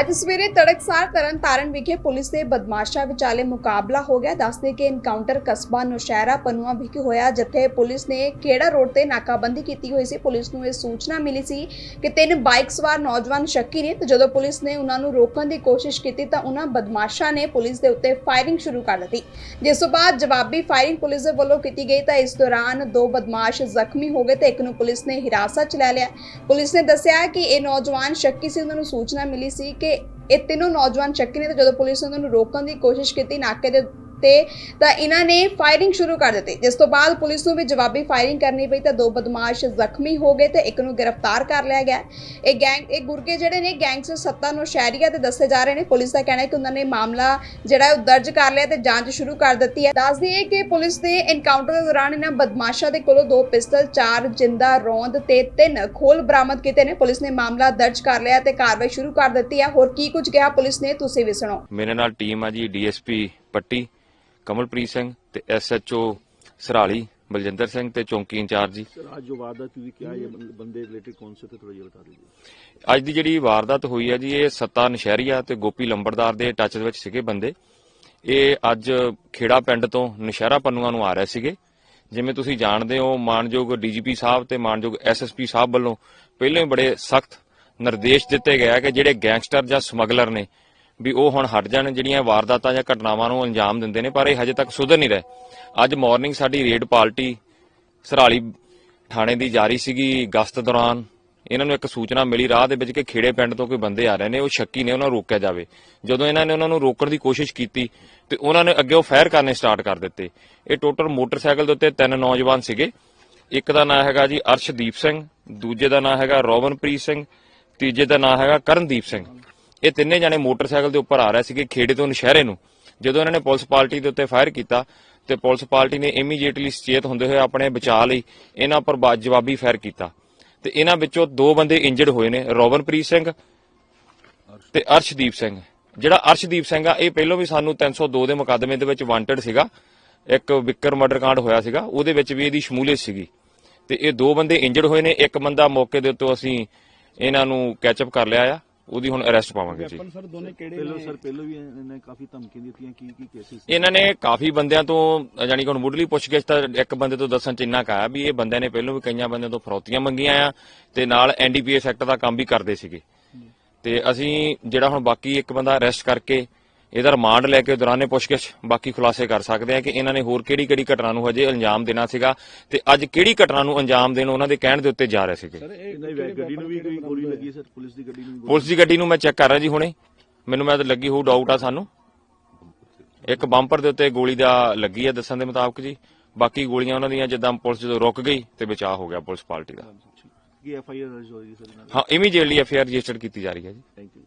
ਅੱਜ ਸਵੇਰੇ ਤੜਕਸਾਰ ਤਰਨਤਾਰਨ ਵਿਖੇ ਪੁਲਿਸ ਦੇ ਬਦਮਾਸ਼ਾਂ ਵਿਚਾਲੇ ਮੁਕਾਬਲਾ ਹੋ ਗਿਆ। ਦੱਸਦੇ ਕਿ ਇਨਕਾਊਂਟਰ ਕਸਬਾ ਨੌਸ਼ਹਿਰਾ ਪਨੂਆ ਵਿਖੇ ਹੋਇਆ, ਜਿੱਥੇ ਪੁਲਿਸ ਨੇ ਖੇੜਾ ਰੋਡ ਤੇ ਨਾਕਾਬੰਦੀ ਕੀਤੀ ਹੋਈ ਸੀ। ਪੁਲਿਸ ਨੂੰ ਇਹ ਸੂਚਨਾ ਮਿਲੀ ਸੀ ਕਿ ਤਿੰਨ ਬਾਈਕ ਸਵਾਰ ਨੌਜਵਾਨ ਸ਼ੱਕੀ ਨੇ ਤੇ ਜਦੋਂ ਪੁਲਿਸ ਨੇ ਉਹਨਾਂ ਨੂੰ ਰੋਕਣ ਦੀ ਕੋਸ਼ਿਸ਼ ਕੀਤੀ ਤਾਂ ਉਹਨਾਂ ਬਦਮਾਸ਼ਾਂ ਨੇ ਪੁਲਿਸ ਦੇ ਉੱਤੇ ਫਾਇਰਿੰਗ ਸ਼ੁਰੂ ਕਰ ਦਿੱਤੀ। ਜਿਸ ਤੋਂ ਬਾਅਦ ਜਵਾਬੀ ਫਾਇਰਿੰਗ ਪੁਲਿਸ ਦੇ ਵੱਲੋਂ ਕੀਤੀ ਗਈ ਤਾਂ ਇਸ ਦੌਰਾਨ ਦੋ ਬਦਮਾਸ਼ ਜ਼ਖਮੀ ਹੋ ਗਏ ਤੇ ਇੱਕ ਨੂੰ ਪੁਲਿਸ ਨੇ ਹਿਰਾਸਤ 'ਚ ਲੈ ਲਿਆ। ਪੁਲਿਸ ਨੇ ਦੱਸਿਆ ਕਿ ਇਹ ਨੌਜਵਾਨ ਸ਼ੱਕੀ ਸੀ। ਉਹਨਾਂ ਨੂੰ ਸੂਚਨਾ ਮਿਲੀ ਸੀ ਕਿ ਇਹ ਤਿੰਨੋਂ ਨੌਜਵਾਨ ਚੱਕੇ ਨੇ ਤੇ ਜਦੋਂ ਪੁਲਿਸ ਨੇ ਉਹਨਾਂ ਨੂੰ ਰੋਕਣ ਦੀ ਕੋਸ਼ਿਸ਼ ਕੀਤੀ, ਨਾਕੇ ਦੇ ਤੇ ਤਾਂ ਇਹਨਾਂ ਨੇ ਫਾਇਰਿੰਗ ਸ਼ੁਰੂ ਕਰ ਦਿੱਤੀ। ਜਿਸ ਤੋਂ ਬਾਅਦ ਪੁਲਿਸ ਨੂੰ ਵੀ ਜਵਾਬੀ ਫਾਇਰਿੰਗ ਕਰਨੀ ਪਈ ਤਾਂ ਦੋ ਬਦਮਾਸ਼ ਜ਼ਖਮੀ ਹੋ ਗਏ ਤੇ ਇੱਕ ਨੂੰ ਗ੍ਰਿਫਤਾਰ ਕਰ ਲਿਆ ਗਿਆ। ਇਹ ਗੈਂਗ ਇਹ ਗੁਰਗੇ ਜਿਹੜੇ ਨੇ ਗੈਂਗਸਟਰ ਸੱਤਾ ਨੂੰ ਸ਼ਹਿਰੀਆ ਤੇ ਦੱਸੇ ਜਾ ਰਹੇ ਨੇ। ਪੁਲਿਸ ਦਾ ਕਹਿਣਾ ਹੈ ਕਿ ਉਹਨਾਂ ਨੇ ਮਾਮਲਾ ਜਿਹੜਾ ਉਹ ਦਰਜ ਕਰ ਲਿਆ ਤੇ ਜਾਂਚ ਸ਼ੁਰੂ ਕਰ ਦਿੱਤੀ ਹੈ। ਦੱਸ ਦਈਏ ਕਿ ਪੁਲਿਸ ਦੇ ਇਨਕਾਊਂਟਰ ਦੇ ਦੌਰਾਨ ਇਹਨਾਂ ਬਦਮਾਸ਼ਾਂ ਦੇ ਕੋਲੋਂ ਦੋ ਪਿਸਤਲ, ਚਾਰ ਜਿੰਦਾ, ਰੌਂਦ ਤੇ ਤਿੰਨ ਖੋਲ ਬਰਾਮਦ ਕੀਤੇ ਨੇ। ਪੁਲਿਸ ਨੇ ਮਾਮਲਾ ਦਰਜ ਕਰ ਲਿਆ ਤੇ ਕਾਰਵਾਈ ਸ਼ੁਰੂ ਕਰ ਦਿੱਤੀ ਹੈ। ਹੋਰ ਕੀ ਕੁਝ ਕਿਹਾ ਪੁਲਿਸ ਨੇ, ਤੁਸੀਂ ਵੀ ਸੁਣੋ। ਮੇਰੇ ਨਾਲ ਟੀਮ ਆ ਜੀ, ਡੀਐਸਪੀ ਪੱਟੀ। ਕਮਲਪ੍ਰੀਤ ਸਿੰਘ ਤੇ ਐਸਐਚਓ ਸਰਾਲੀ ਬਲਜਿੰਦਰ ਸਿੰਘ ਤੇ ਚੌਂਕੀ ਇੰਚਾਰਜ ਜੀ। ਅੱਜ ਦੀ ਜਿਹੜੀ ਵਾਰਦਾਤ ਹੋਈ ਹੈ ਜੀ ਇਹ ਸੱਤਾ ਨਸ਼ਹਿਰੀਆ ਤੇ ਗੋਪੀ ਲੰਬੜਦਾਰ ਦੇ ਟੱਚ ਦੇ ਵਿੱਚ ਸੀਗੇ ਬੰਦੇ। ਇਹ ਅੱਜ ਖੇੜਾ ਪਿੰਡ ਤੋਂ ਨਸ਼ਹਿਰਾ ਪੰਨੂਆਂ ਨੂੰ ਆ ਰਹੇ ਸੀਗੇ। ਜਿਵੇਂ ਤੁਸੀਂ ਜਾਣਦੇ ਹੋ ਮਾਨਯੋਗ ਡੀਜੀਪੀ ਸਾਹਿਬ ਤੇ ਮਾਨਯੋਗ ਐਸਐਸਪੀ ਸਾਹਿਬ ਵੱਲੋਂ ਪਹਿਲਾਂ ਬੜੇ ਸਖਤ ਨਿਰਦੇਸ਼ ਦਿੱਤੇ ਗਏ ਕਿ ਜਿਹੜੇ ਗੈਂਗਸਟਰ ਜਾਂ ਸਮਗਲਰ ਨੇ ਵੀ ਉਹ ਹੁਣ ਹਟ ਜਾਣ, ਜਿਹੜੀਆਂ ਵਾਰਦਾਤਾਂ ਜਾਂ ਘਟਨਾਵਾਂ ਨੂੰ ਅੰਜਾਮ ਦਿੰਦੇ ਨੇ, ਪਰ ਇਹ ਹਜੇ ਤੱਕ ਸੁਧਰ ਨਹੀਂ ਰਹੇ। ਅੱਜ ਮਾਰਨਿੰਗ ਸਾਡੀ ਰੇਡ ਪਾਰਟੀ ਸਰਾਲੀ ਥਾਣੇ ਦੀ ਜਾਰੀ ਸੀਗੀ ਗਸ਼ਤ ਦੌਰਾਨ। ਇਹਨਾਂ ਨੂੰ ਇੱਕ ਸੂਚਨਾ ਮਿਲੀ, ਰਾਹ ਦੇ ਵਿੱਚ ਕਿ ਖੇੜੇ ਪਿੰਡ ਤੋਂ ਕੋਈ ਬੰਦੇ ਆ ਰਹੇ ਨੇ, ਉਹ ਸ਼ੱਕੀ ਨੇ, ਉਹਨਾਂ ਨੂੰ ਰੋਕਿਆ ਜਾਵੇ। ਜਦੋਂ ਇਹਨਾਂ ਨੇ ਉਹਨਾਂ ਨੂੰ ਰੋਕਣ ਦੀ ਕੋਸ਼ਿਸ਼ ਕੀਤੀ, ਤੇ ਉਹਨਾਂ ਨੇ ਅੱਗੇ ਉਹ ਫਾਇਰ ਕਰਨੇ ਸਟਾਰਟ ਕਰ ਦਿੱਤੇ। ਇਹ ਟੋਟਲ ਮੋਟਰਸਾਈਕਲ ਦੇ ਉੱਤੇ ਤਿੰਨ ਨੌਜਵਾਨ ਸੀਗੇ। ਇੱਕ ਦਾ ਨਾਮ ਹੈਗਾ ਜੀ ਅਰਸ਼ਦੀਪ ਸਿੰਘ, ਦੂਜੇ ਦਾ ਨਾਮ ਹੈਗਾ ਰੋਵਨਪ੍ਰੀਤ ਸਿੰਘ, ਤੀਜੇ ਦਾ ਨਾਮ ਹੈਗਾ ਕਰਨਦੀਪ ਸਿੰਘ। ਇਹ ਤਿੰਨੇ ਜਾਣੇ ਮੋਟਰਸਾਈਕਲ ਦੇ ਉੱਪਰ ਆ ਰਹੇ ਸੀਗੇ ਖੇੜੇ ਤੋਂ ਨਸ਼ਹਿਰੇ ਨੂੰ। ਜਦੋਂ ਇਹਨਾਂ ਨੇ ਪੁਲਿਸ ਪਾਰਟੀ ਦੇ ਉੱਤੇ ਫਾਇਰ ਕੀਤਾ ਤੇ ਪੁਲਿਸ ਪਾਰਟੀ ਨੇ ਇਮੀਡੀਏਟਲੀ ਸੁਚੇਤ ਹੁੰਦੇ ਹੋਏ ਆਪਣੇ ਬਚਾਅ ਲਈ ਇਹਨਾਂ ਪਰ ਬਾ- ਜਵਾਬੀ ਫਾਇਰ ਕੀਤਾ। ਤੇ ਇਹਨਾਂ ਵਿੱਚੋਂ ਦੋ ਬੰਦੇ ਇੰਜਰਡ ਹੋਏ ਨੇ, ਰੋਵਨਪ੍ਰੀਤ ਸਿੰਘ ਤੇ ਅਰਸ਼ਦੀਪ ਸਿੰਘ। ਜਿਹੜਾ ਅਰਸ਼ਦੀਪ ਸਿੰਘ ਆ, ਇਹ ਪਹਿਲਾਂ ਵੀ ਸਾਨੂੰ 302 ਦੇ ਮੁਕੱਦਮੇ ਦੇ ਵਿੱਚ ਵਾਂਟਡ ਸੀਗਾ। ਇੱਕ ਵਿਕਰ ਮਰਡਰ ਕਾਂਡ ਹੋਇਆ ਸੀਗਾ, ਉਹਦੇ ਵਿੱਚ ਵੀ ਇਹਦੀ ਸ਼ਮੂਲੀਅਤ ਸੀਗੀ। ਤੇ ਇਹ ਦੋ ਬੰਦੇ ਇੰਜਰਡ ਹੋਏ ਨੇ, ਇੱਕ ਬੰਦਾ ਮੌਕੇ ਦੇ ਉੱਤੇ ਅਸੀਂ ਇਹਨਾਂ ਨੂੰ ਕੈਚਅਪ ਕਰ ਲਿਆ ਆ। ਉਹਦੀ ਹੁਣ ਅਰੈਸਟ ਪਾਵਾਂਗੇ ਜੀ। ਇਹਨਾਂ ਨੇ? ਕਾਫੀ ਬੰਦਿਆਂ ਤੋਂ ਜਾਨੀ ਕਿ ਹੁਣ ਮੁੱਢਲੀ ਪੁੱਛਗਿੱਛ ਤਾਂ ਇੱਕ ਬੰਦੇ ਤੋਂ ਦੱਸਣ ਚ ਇੰਨਾ ਕਾਇਆ ਵੀ ਇਹ ਬੰਦਿਆਂ ਨੇ ਪਹਿਲੋਂ ਵੀ ਕਈਆਂ ਬੰਦਿਆਂ ਤੋਂ ਫਰੋਤੀਆਂ ਮੰਗੀਆਂ ਆ ਤੇ ਨਾਲ ਐਨਡੀਪੀਐਸ ਐਕਟ ਦਾ ਕੰਮ ਵੀ ਕਰਦੇ ਸੀਗੇ। ਤੇ ਅਸੀਂ ਜਿਹੜਾ ਹੁਣ ਬਾਕੀ ਇੱਕ ਬੰਦਾ ਅਰੈਸਟ ਕਰਕੇ ਇਹਦਾ ਰਿਮਾਂਡ ਲੈ ਕੇ ਦੌਰਾਨੇ ਪੁੱਛਗਿੱਛ ਬਾਕੀ ਖੁਲਾਸੇ ਕਰ ਸਕਦੇ ਆ ਕਿ ਇਹਨਾਂ ਨੇ ਹੋਰ ਕਿਹੜੀ-ਕਿਹੜੀ ਘਟਨਾ ਨੂੰ ਹਜੇ ਅੰਜਾਮ ਦੇਣਾ ਸੀਗਾ ਤੇ ਅੱਜ ਕਿਹੜੀ ਘਟਨਾ ਨੂੰ ਅੰਜਾਮ ਦੇਣ ਉਹਨਾਂ ਦੇ ਕਹਿਣ ਦੇ ਉੱਤੇ ਜਾ ਰਹੇ ਸੀਗੇ। ਪੁਲਿਸ ਦੀ ਗੱਡੀ ਨੂੰ ਮੈਂ ਚੈੱਕ ਕਰ ਰਿਹਾ ਜੀ ਹੁਣੇ। ਮੈਨੂੰ ਮੈਂ ਲੱਗੀ ਹੋਊ ਡਾਊਟ ਆ ਸਾਨੂੰ। ਇੱਕ ਬੰਪਰ ਦੇ ਉੱਤੇ ਗੋਲੀ ਦਾ ਲੱਗੀ ਆ ਦੱਸਣ ਦੇ ਮੁਤਾਬਕ ਜੀ। ਬਾਕੀ ਗੋਲੀਆਂ ਉਹਨਾਂ ਦੀਆਂ ਜਿੱਦਾਂ ਪੁਲਿਸ ਜਦੋਂ ਰੁਕ ਗਈ ਤੇ ਬਚਾਅ ਹੋ ਗਿਆ ਪੁਲਿਸ ਪਾਰਟੀ ਦਾ। ਕੀ ਐਫ ਆਈ ਆਰ ਰਜਿਸਟਰ ਹੋਈ ਸਰ ਹਾਂ immediately F I R register ਕੀਤੀ ਜਾ ਰਹੀ ਹੈ ਜੀ। Thank you